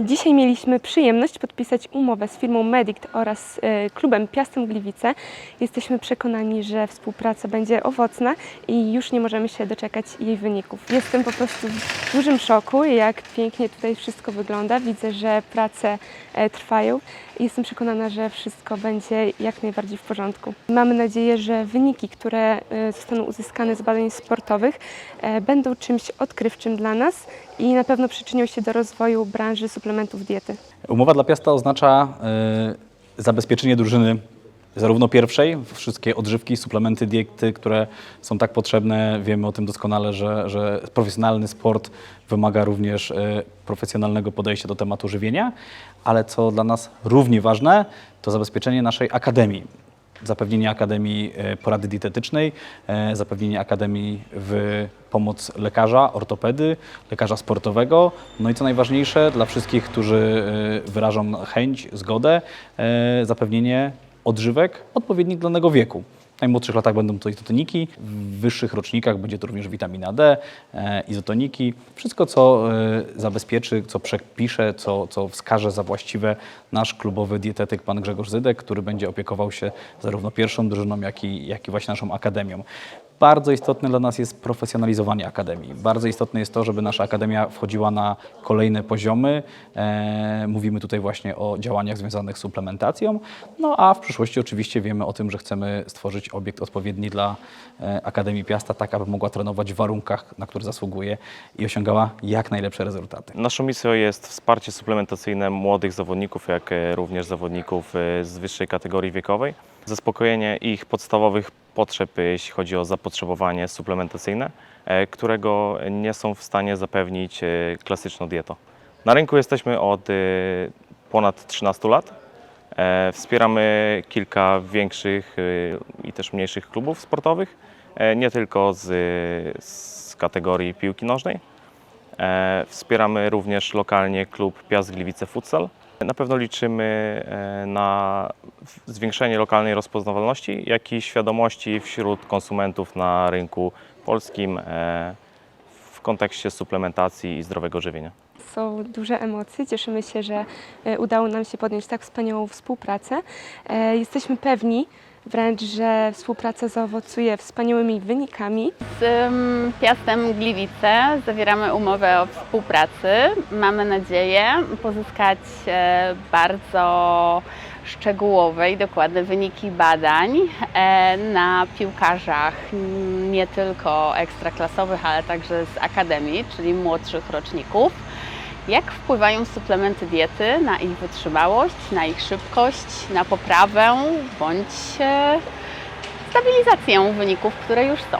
Dzisiaj mieliśmy przyjemność podpisać umowę z firmą Medict oraz e, klubem Piastem Gliwice. Jesteśmy przekonani, że współpraca będzie owocna i już nie możemy się doczekać jej wyników. Jestem po prostu w dużym szoku, jak pięknie tutaj wszystko wygląda. Widzę, że prace e, trwają jestem przekonana, że wszystko będzie jak najbardziej w porządku. Mamy nadzieję, że wyniki, które e, zostaną uzyskane z badań sportowych, będą czymś odkrywczym dla nas i na pewno przyczynią się do rozwoju branży suplementów diety. Umowa dla Piasta oznacza y, zabezpieczenie drużyny zarówno pierwszej, wszystkie odżywki, suplementy diety, które są tak potrzebne. Wiemy o tym doskonale, że, że profesjonalny sport wymaga również y, profesjonalnego podejścia do tematu żywienia, ale co dla nas równie ważne, to zabezpieczenie naszej akademii. Zapewnienie Akademii e, Porady Dietetycznej, e, zapewnienie Akademii w pomoc lekarza, ortopedy, lekarza sportowego. No i co najważniejsze dla wszystkich, którzy e, wyrażą chęć, zgodę, zapewnienie odżywek odpowiednich dla danego wieku. W najmłodszych latach będą to izotoniki, w wyższych rocznikach będzie to również witamina D, e, izotoniki. Wszystko, co e, zabezpieczy, co przepisze, co, co wskaże za właściwe nasz klubowy dietetyk, pan Grzegorz Zydek, który będzie opiekował się zarówno pierwszą drużyną, jak i, jak i właśnie naszą akademią. Bardzo istotne dla nas jest profesjonalizowanie akademii. Bardzo istotne jest to, żeby nasza akademia wchodziła na kolejne poziomy. E, mówimy tutaj właśnie o działaniach związanych z suplementacją. No a w przyszłości oczywiście wiemy o tym, że chcemy stworzyć obiekt odpowiedni dla e, Akademii Piasta, tak aby mogła trenować w warunkach, na które zasługuje i osiągała jak najlepsze rezultaty. Naszą misją jest wsparcie suplementacyjne młodych zawodników, jak e, również zawodników e, z wyższej kategorii wiekowej. Zaspokojenie ich podstawowych potrzeb, jeśli chodzi o zapotrzebowanie suplementacyjne, którego nie są w stanie zapewnić klasyczną dietą. Na rynku jesteśmy od ponad 13 lat. E, Wspieramy kilka większych e, i też mniejszych klubów sportowych, e, nie tylko z, z kategorii piłki nożnej. Wspieramy również lokalnie klub Piast Gliwice Futsal. Na pewno liczymy na zwiększenie lokalnej rozpoznawalności, jak i świadomości wśród konsumentów na rynku polskim w kontekście suplementacji i zdrowego żywienia. Są duże emocje. Cieszymy się, że e, udało nam się podjąć tak wspaniałą współpracę. E, Jesteśmy pewni wręcz, że współpraca zaowocuje wspaniałymi wynikami. Z ym, Piastem Gliwice zawieramy umowę o współpracy. Mamy nadzieję pozyskać e, bardzo szczegółowe i dokładne wyniki badań e, na piłkarzach nie tylko ekstraklasowych, ale także z akademii, czyli młodszych roczników. Jak wpływają suplementy diety na ich wytrzymałość, na ich szybkość, na poprawę bądź e, stabilizację wyników, które już są.